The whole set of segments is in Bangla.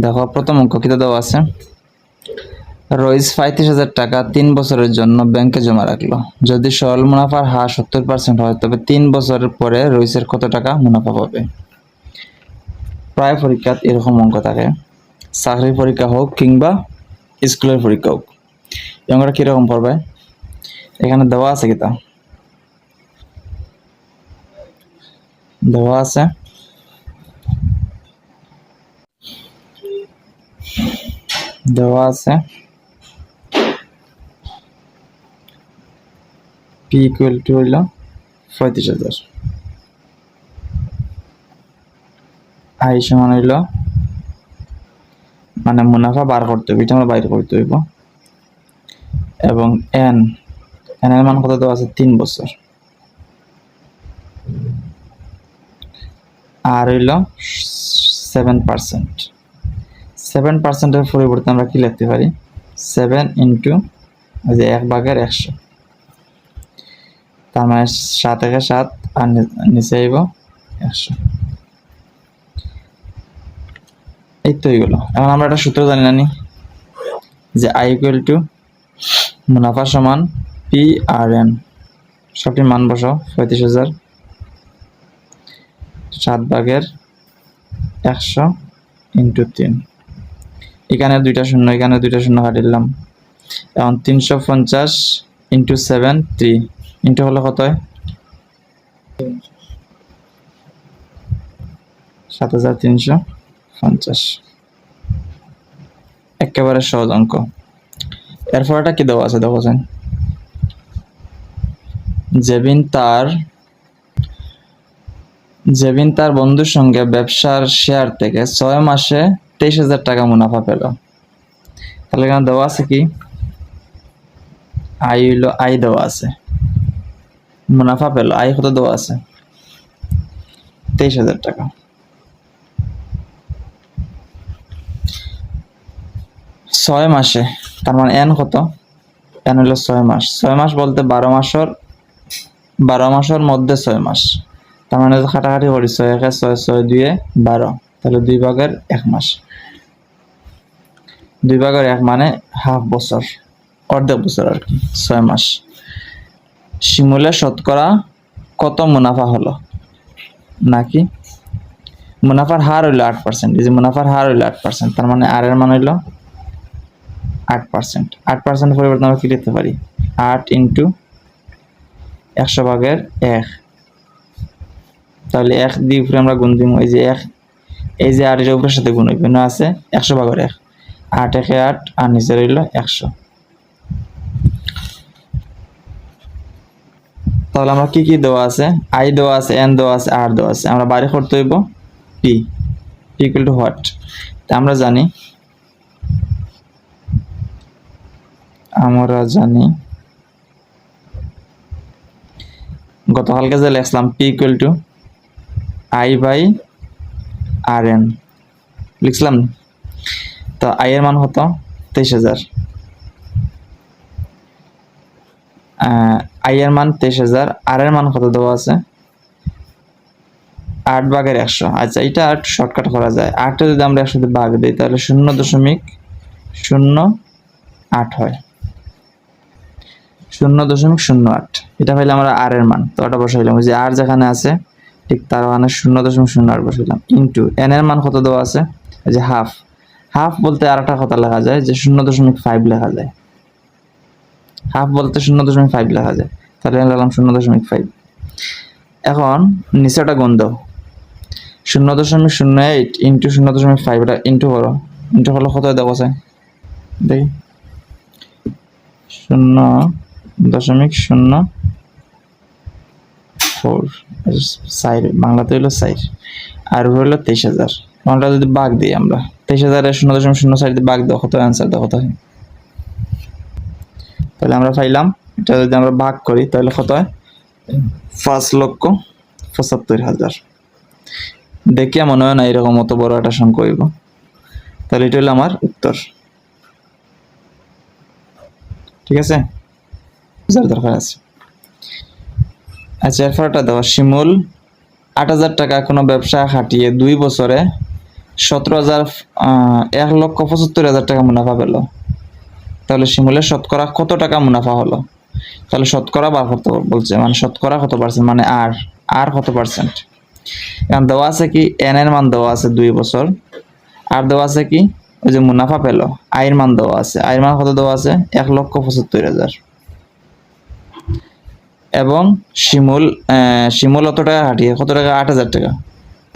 দেখো, প্রথম অঙ্ক কিতা দেওয়া আছে? রইস পঁয়ত্রিশ হাজার টাকা, তিন বছরের জন্য ব্যাংকে জমা রাখল। যদি সরল মুনাফার হার সত্তর পার্সেন্ট হয়, তবে তিন বছরের পরে রইসের কত টাকা মুনাফা পাবে? প্রায় পরীক্ষাত এরকম অঙ্ক থাকে। চাকরির পরীক্ষা হোক কিংবা স্কুলের পরীক্ষা হোক। এই অঙ্কটা কীরকম পড়বে? এখানে দেওয়া আছে কিতা? দেওয়া আছে। দেওয়া আছে। পি ইকুয়াল টু হইল পঁয়ত্রিশ হাজার। আই সমান হইল মানে মুনাফা বার করতে হবে, এটা আমরা বাইর করতে হইব। এবং এন এন এর মান কত দেওয়া আছে? তিন বছর। আর হইল সেভেন পার্সেন্ট সেভেন পার্সেন্টের পরিবর্তে আমরা কি লিখতে পারি? সেভেন ইন্টু যে এক ভাগের একশো। তার মানে সাত একে সাত, আর নিচে আইব একশো। এই তো এইগুলো। এখন আমরা একটা সূত্র জানি না নি যে আই ইকুয়াল টু মুনাফা সমান পি আর এন সবটির মান বসো, পঁয়ত্রিশ হাজার। সাত ভাগের একশো ইন্টু তিন। এখানে দুইটা শূন্য, এখানে দুইটা শূন্য কাটিলাম এখন তিনশো পঞ্চাশ ইন্টু সেভেন থ্রি ইন্টু হলো কত সাত হাজার তিনশো পঞ্চাশ। একেবারে সহজ অঙ্ক। এরপর এটা কি দেওয়া আছে দেখছেন জেবিন তার জেবিন তার বন্ধুর সঙ্গে ব্যবসার শেয়ার থেকে ছয় মাসে তেইশ হাজার টাকা মুনাফা পেল। তাহলে এখানে দেওয়া আছে কি? আই হইল আই দেওয়া আছে। মুনাফা পেল আই কত দেওয়া আছে? তেইশ হাজার টাকা। ছয় মাসে, তার মানে এন কত? এন হলো ছয় মাস। ছয় মাস বলতে বারো মাসের বারো মাসের মধ্যে ছয় মাস। তার মানে খাটাখাটি করি, ছয় একে ছয় ছয় দুয়ে বারো। তাহলে দুই ভাগের এক মাস। দুই ভাগের এক মানে হাফ বছর, অর্ধেক বছর আর কি, ছয় মাস। শিমুলে শতকরা কত মুনাফা হলো? নাকি? মুনাফার হার হইল আট পার্সেন্ট এই যে মুনাফার হার হইল আট পার্সেন্ট তার মানে আর এর মান হইল আট পার্সেন্ট আট পার্সেন্ট পরিবর্তন আমরা কি লিখতে পারি? আট ইন্টু একশো ভাগের এক। তাহলে এক দিয়ে উপরে আমরা গুণ দিব এই যে এক, এই যে আটের উপরের সাথে গুণ হইবে, না আছে? একশো ভাগের এক। আট একে আট, আর নিচে রইল একশো। তাহলে আমরা কি কি দেওয়া আছে? আই দেওয়া আছে, এন দেওয়া আছে, আর দেওয়া আছে। আমরা বাইরে করতে হইব পি। ইকুয়াল টু হোয়াট আমরা জানি আমরা জানি গতকালকে যে লেখলাম P equal to I by R N. লিখলাম তো আই এর মান কত তেইশ হাজার। আই এর মান তেইশ হাজার, আর এর মান কত দেওয়া আছে? আট ভাগের একশো। আচ্ছা এটা আট শর্টকাট করা যায়। আটটা যদি আমরা একসাথে ভাগ দিই, তাহলে শূন্য দশমিক শূন্য আট হয়। শূন্য দশমিক শূন্য আট। এটা পাইলে আমরা আর এর মান, তো ওটা বসাইলাম। যে আর যেখানে আছে, ঠিক তার মানে শূন্য দশমিক শূন্য আট বসাইলাম। ইন্টু এন এর মান কত দেওয়া আছে? যে হাফ হাফ বলতে আর একটা কথা লেখা যায় যে শূন্য দশমিক ফাইভ লেখা যায়। হাফ বলতে শূন্য দশমিক ফাইভ লেখা যায়। তাহলে আমি লিখলাম শূন্য দশমিক ফাইভ এখন নিচেটা গুণ দাও। শূন্য দশমিক শূন্য এইট ইন্টু শূন্য দশমিক ফাইভ এটা ইন্টু করো। ইন্টু করলে কত দেওয়া যায় দেখি। শূন্য দশমিক শূন্য ফোর সাইড বাংলাতে হইল সাইড আর হইল তেইশ হাজার। আমরা যদি বাঘ দিই আমরা? তেইশ হাজারের শূন্য দশমিক শূন্য সাইড দিয়ে বাঘ দেওয়া কত অ্যান্সার দেওয়া কত হয়। তাহলে আমরা পাইলাম, এটা যদি আমরা ভাগ করি, তাহলে কত হয়? পাঁচ লক্ষ পঁচাত্তর হাজার। দেখিয়া মনে হয় না এরকম অত বড় একটা সংখ্যা হইব তাহলে এটা হলো আমার উত্তর। ঠিক আছে? বুঝার দরকার আছে। আচ্ছা এরপর একটা দেওয়া, শিমুল, আট হাজার টাকা কোনো ব্যবসা খাটিয়ে দুই বছরে সতেরো হাজার এক লক্ষ পঁচাত্তর হাজার টাকা মুনাফা পেল। তাহলে শিমুলের শতকরা কত টাকা মুনাফা হলো? তাহলে শতকরা বার করতে বলছে মানে শতকরা কত পার্সেন্ট মানে আর আর কত পার্সেন্ট এখন দেওয়া আছে কি এন এর মান দেওয়া আছে দুই বছর। আর দেওয়া আছে কি, ওই যে মুনাফা পেল আয়ের মান দেওয়া আছে। আয়ের মান কত দেওয়া আছে? এক লক্ষ পঁচাত্তর হাজার। এবং শিমুল শিমুল কত টাকা হাঁটিয়ে, কত টাকা? আট হাজার টাকা।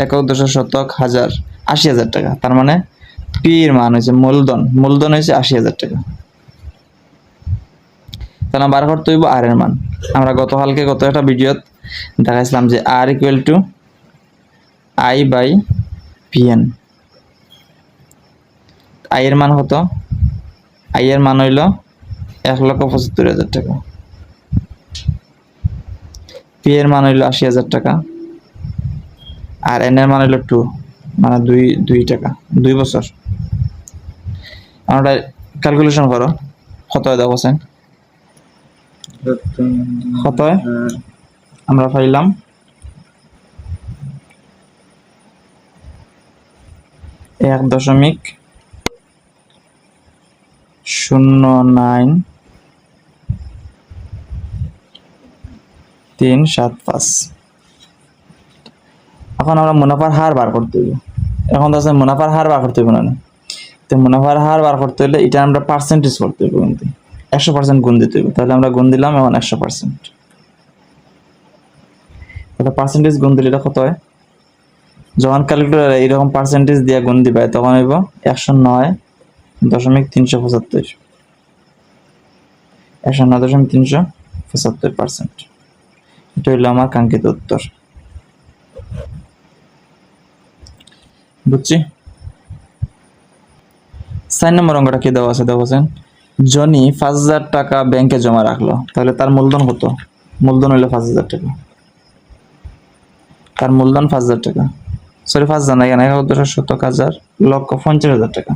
একক দশক শতক হাজার। আশি হাজার টাকা। তার মানে পির মান হয়েছে মূলধন। মূলধন হয়েছে আশি হাজার টাকা। তাহলে বার করতে হইব আর এর মান। আমরা গতকালকে গত একটা ভিডিওত দেখাইছিলাম যে R equal to I by PN I এর মান কত? আই এর মান হইল এক লক্ষ পঁচাত্তর হাজার টাকা। পি এর মান হইল আশি হাজার টাকা। আর এন এর মান হইল টু মানে দুই দুই টাকা, দুই বছর। আমরা ক্যালকুলেশন করো, কত হয় দেখো সেন কত আমরা পাইলাম। এক দশমিক শূন্য নাইন তিন সাত পাঁচ। এখন আমরা মুনাফার হার বার করতে হইব। এখন তো আছে মুনাফার হার বার করতে হইব না তো মুনাফার হার বার করতে হলে এটা আমরা পার্সেন্টেজ করতে হইব কিন্তু। একশো পার্সেন্ট গুণ দিতে হইব। তাহলে আমরা গুণ দিলাম এখন একশো পার্সেন্ট তাহলে পার্সেন্টেজ গুণ দিলে এটা কত হয়? যখন ক্যালকুলেটার এইরকম পার্সেন্টেজ দিয়ে গুণ দিবে, তখন হইব একশো নয় দশমিক তিনশো পঁচাত্তর। একশো নয় দশমিক তিনশো পঁচাত্তর পার্সেন্ট এটা হইল আমার কাঙ্ক্ষিত উত্তর। বুঝছি? চার নম্বর অঙ্কটা কি দেওয়া আছে? দেখছেন জনি পাঁচ হাজার টাকা ব্যাংকে জমা রাখল। তাহলে তার মূলধন কত? মূলধন হইল পাঁচ হাজার টাকা। তার মূলধন পাঁচ হাজার টাকা। সরি পাঁচ হাজার না, এখানে এগারো শতক হাজার লক্ষ পঞ্চাশ হাজার টাকা।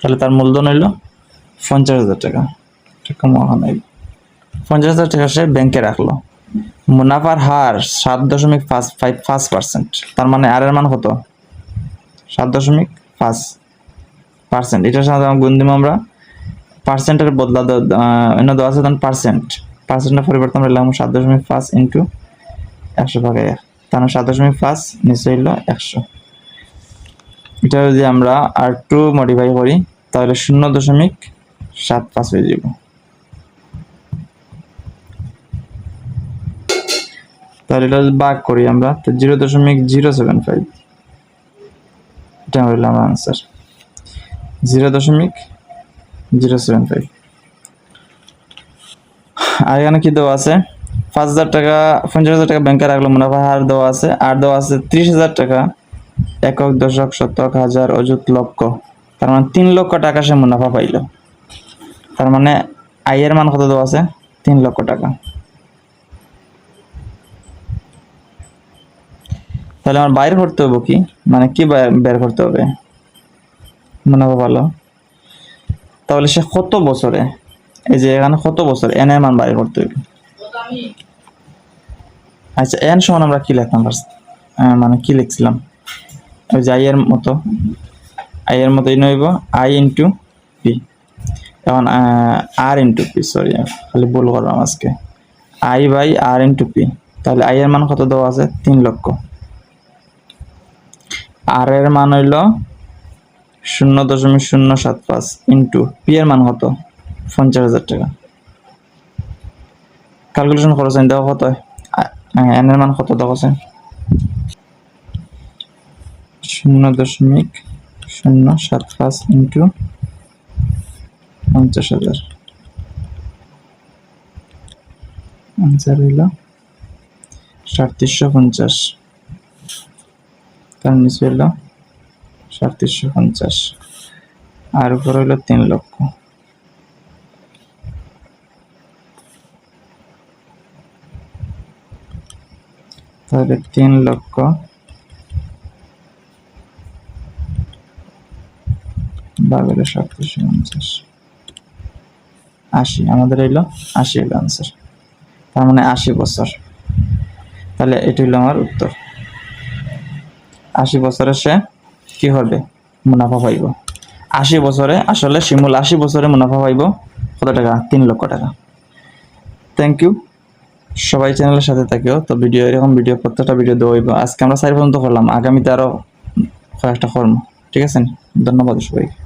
তাহলে তার মূলধন হইল পঞ্চাশ হাজার টাকা। টাকা মহান পঞ্চাশ হাজার টাকা সে ব্যাংকে রাখল। মুনাফার হার সাত দশমিক পাঁচ ফাইভ পাঁচ পার্সেন্ট তার মানে আর এর মান কত? সাত দশমিক পাঁচ পার্সেন্ট সাথে আমরা। গুণ দিব আমরা পার্সেন্টের বদলা এনে দেওয়া আছে তখন পার্সেন্ট পার্সেন্টের পরিবর্তন আমরা সাত দশমিক পাঁচ ইন্টু একশো ভাগে এক। মানে সাত দশমিক পাঁচ নিচে হইল একশো। এটা যদি আমরা আর টু মডিফাই করি, তাহলে শূন্য দশমিক সাত পাঁচ হয়ে যাব। তাহলে এটা ভাগ করি আমরা, তো জিরো দশমিক জিরো সেভেন ফাইভ। এটা হইল আমার আনসার জিরো দশমিক জিরো সেভেন ফাইভ আর এখানে কি দেওয়া আছে? পাঁচ হাজার টাকা, পঞ্চাশ হাজার টাকা ব্যাংকে রাখল মুনাফা হার দেওয়া আছে। আর দেওয়া আছে ত্রিশ হাজার টাকা, একক দশক শতক হাজার অযুত লক্ষ। তার মানে তিন লক্ষ টাকা সে মুনাফা পাইল। তার মানে আয়ের মান কত দেওয়া আছে? তিন লক্ষ টাকা। তাহলে আমার বাইর করতে হবে কি? মানে কি বের- করতে হবে? মুনাফা ভালো। তাহলে সে কত বছরে? এই যে এখানে কত বছর? এন এর মান বাইর করতে হবে আচ্ছা এন সমান আমরা কি? আহ, মানে কি লিখছিলাম? ওই যে আই এর মতো। আই এর মতো নইব আই ইন্টু পি। এখন আর ইন্টু পি সরি খালি ভুল করলাম আজকে। I by R into P. তাহলে আই এর মান কত দেওয়া আছে? তিন লক্ষ। আর এর মান হইল শূন্য দশমিক শূন্য সাত পাঁচ ইন্টু পি এর মান কত? পঞ্চাশ হাজার টাকা। ক্যালকুলেশন করেছেন দেখো কত? এন এর মান কত দেখছেন শূন্য দশমিক শূন্য সাত পাঁচ ইন্টু পঞ্চাশ হাজার। আনসার হইল সাতত্রিশশো পঞ্চাশ। তার নিচে হইল সাতত্রিশশো পঞ্চাশ। আর উপর হইল তিন লক্ষ। তাহলে তিন লক্ষ। হলো সাতত্রিশশো পঞ্চাশ। আশি, আমাদের হইল আশি হইল আনসার তার মানে আশি বছর। তাহলে এটি হইল আমার উত্তর। আশি বছরে সে কি হবে মুনাফা পাইব। আশি বছরে, আসলে শিমুল আশি বছরে মুনাফা পাইব কত টাকা? তিন লক্ষ টাকা। থ্যাংক ইউ সবাই চ্যানেলের সাথে থাকিও। তো ভিডিও এরকম ভিডিও প্রত্যেকটা ভিডিও দেওয়া আজকে আমরা চারি পর্যন্ত করলাম। আগামীতে আরও কয়েকটা কর্ম। ঠিক আছে? ধন্যবাদ সবাইকে।